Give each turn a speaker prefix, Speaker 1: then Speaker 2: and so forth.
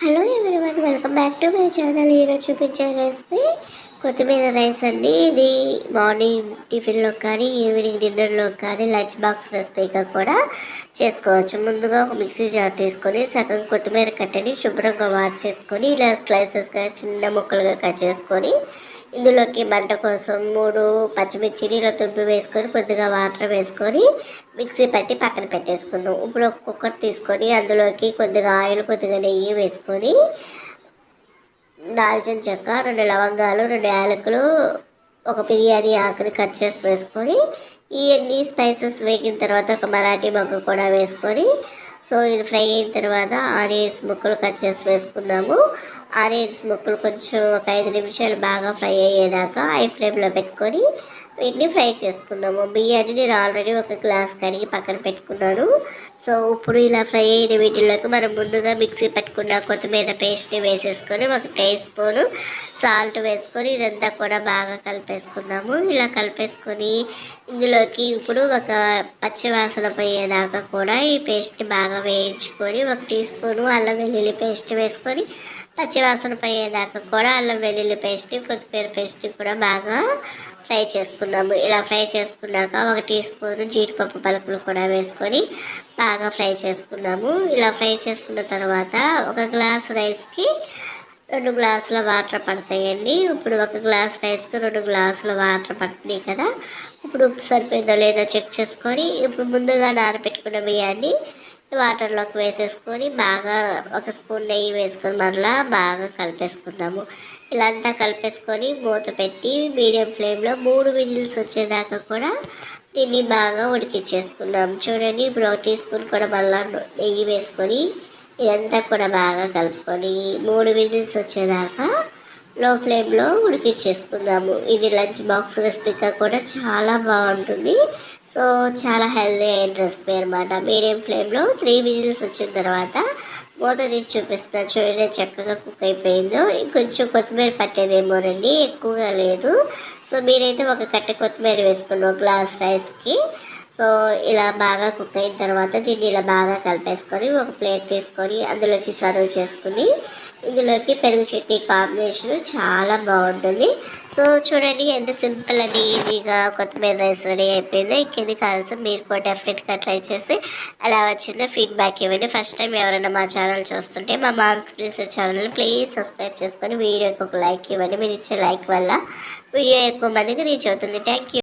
Speaker 1: Hello everyone welcome back to my channel. ఈరోజు చూపించే recipe కొత్తిమీర రైస్ అండి. ఇది మార్నింగ్ టిఫిన్లో కానీ ఈవినింగ్ డిన్నర్లో కానీ లంచ్ బాక్స్ రెసిపీగా కూడా చేసుకోవచ్చు. ముందుగా ఒక మిక్సీ జార్ తీసుకొని సగం కొత్తిమీర కట్టని శుభ్రంగా వాష్ చేసుకొని ఇలా స్లైసెస్గా చిన్న ముక్కలుగా కట్ చేసుకొని ఇందులోకి మంట కోసం మూడు పచ్చిమిర్చిని ఇలా తుంపి వేసుకొని కొద్దిగా వాటర్ వేసుకొని మిక్సీ పట్టి పక్కన పెట్టేసుకుందాం. ఇప్పుడు ఒక కుక్కర్ తీసుకొని అందులోకి కొద్దిగా ఆయిల్ కొద్దిగా నెయ్యి వేసుకొని దాల్చిన చెక్క రెండు లవంగాలు రెండు యాలకులు ఒక బిర్యానీ ఆకుని కట్ చేసి వేసుకొని ఇవన్నీ స్పైసెస్ వేగిన తర్వాత ఒక మరాఠీ మొగ్గ కూడా వేసుకొని సో ఇది ఫ్రై అయిన తర్వాత ఆనియన్స్ ముక్కలు కట్ చేసి వేసుకుందాము. ఆనియన్స్ ముక్కలు కొంచెం ఒక ఐదు నిమిషాలు బాగా ఫ్రై అయ్యేదాకా హై ఫ్లేమ్లో పెట్టుకొని వీటిని ఫ్రై చేసుకుందాము. బియ్యాన్ని నేను ఆల్రెడీ ఒక గ్లాస్ కడిగి పక్కన పెట్టుకున్నాను. సో ఇప్పుడు ఇలా ఫ్రై అయిన వీటిలోకి మనం ముందుగా మిక్సీ పెట్టుకున్న కొత్తిమీర పేస్ట్ని వేసేసుకొని ఒక టీ స్పూను సాల్ట్ వేసుకొని ఇదంతా కూడా బాగా కలిపేసుకుందాము. ఇలా కలిపేసుకొని ఇందులోకి ఇప్పుడు ఒక పచ్చివాసన పోయేదాకా కూడా ఈ పేస్ట్ని బాగా వేయించుకొని ఒక టీ స్పూను అల్లం వెల్లుల్లి పేస్ట్ వేసుకొని పచ్చివాసన పోయేదాకా కూడా అల్లం వెల్లుల్లి పేస్ట్ని కొత్తిమీర పేస్ట్ని కూడా బాగా ఫ్రై చేసుకుందాము ఇలా ఫ్రై చేసుకున్నాక ఒక టీ స్పూన్ జీడిపప్పు పలుకులు కూడా వేసుకొని బాగా ఫ్రై చేసుకుందాము ఇలా ఫ్రై చేసుకున్న తర్వాత ఒక గ్లాస్ రైస్కి రెండు గ్లాసుల వాటర్ పడతాయండి. ఇప్పుడు ఒక గ్లాస్ రైస్కి రెండు గ్లాసుల వాటర్ పడుతున్నాయి కదా. ఇప్పుడు ఉప్పు సరిపోయిందో లేదో చెక్ చేసుకొని ఇప్పుడు ముందుగా నానబెట్టుకున్న బియ్యాన్ని వాటర్లోకి వేసేసుకొని బాగా ఒక స్పూన్ నెయ్యి వేసుకొని మరలా బాగా కలిపేసుకుందాము. ఇలా అంతా కలిపేసుకొని మూత పెట్టి మీడియం ఫ్లేమ్లో మూడు విజిల్స్ వచ్చేదాకా కూడా దీన్ని బాగా ఉడికించేసుకుందాం. చూడండి ఇప్పుడు ఒక టీ స్పూన్ కూడా మళ్ళీ నెయ్యి వేసుకొని ఇదంతా కూడా బాగా కలుపుకొని మూడు విజిల్స్ వచ్చేదాకా లో ఫ్లేమ్లో ఉడికించేసుకుందాము. ఇది లంచ్ బాక్స్ రెసిపీగా కూడా చాలా బాగుంటుంది. సో చాలా హెల్దీ అయిన రెసిపీ అనమాట మీడియం ఫ్లేమ్లో త్రీ విజిల్స్ వచ్చిన తర్వాత మూత తీసి చూపిస్తున్నా. చూడండి చక్కగా కుక్ అయిపోయిందో. ఇంకొంచెం కొత్తిమీర పట్టేదేమోనండి ఎక్కువగా లేదు. సో మీరైతే ఒక కట్టె కొత్తిమీర వేసుకున్నాం గ్లాస్ రైస్కి. సో ఇలా బాగా కుక్ అయిన తర్వాత దీన్ని ఇలా బాగా కలిపేసుకొని ఒక ప్లేట్ తీసుకొని అందులోకి సర్వ్ చేసుకుని ఇందులోకి పెరుగు చట్నీ కాంబినేషన్ చాలా బాగుంటుంది. సో చూడండి ఎంత సింపుల్ అని ఈజీగా కొత్తిమీర రైస్ రెడీ అయిపోయింది. ఇంకేది కావాల్సి మీరు కూడా డెఫినెట్గా ట్రై చేసి అలా వచ్చిందో ఫీడ్బ్యాక్ ఇవ్వండి. ఫస్ట్ టైం ఎవరైనా మా ఛానల్ చూస్తుంటే మా moms please channel please subscribe చేసుకొని వీడియోకి ఒక లైక్ ఇవ్వండి. మీరు ఇచ్చే లైక్ వల్ల వీడియో ఎక్కువ మందికి రీచ్ అవుతుంది. థ్యాంక్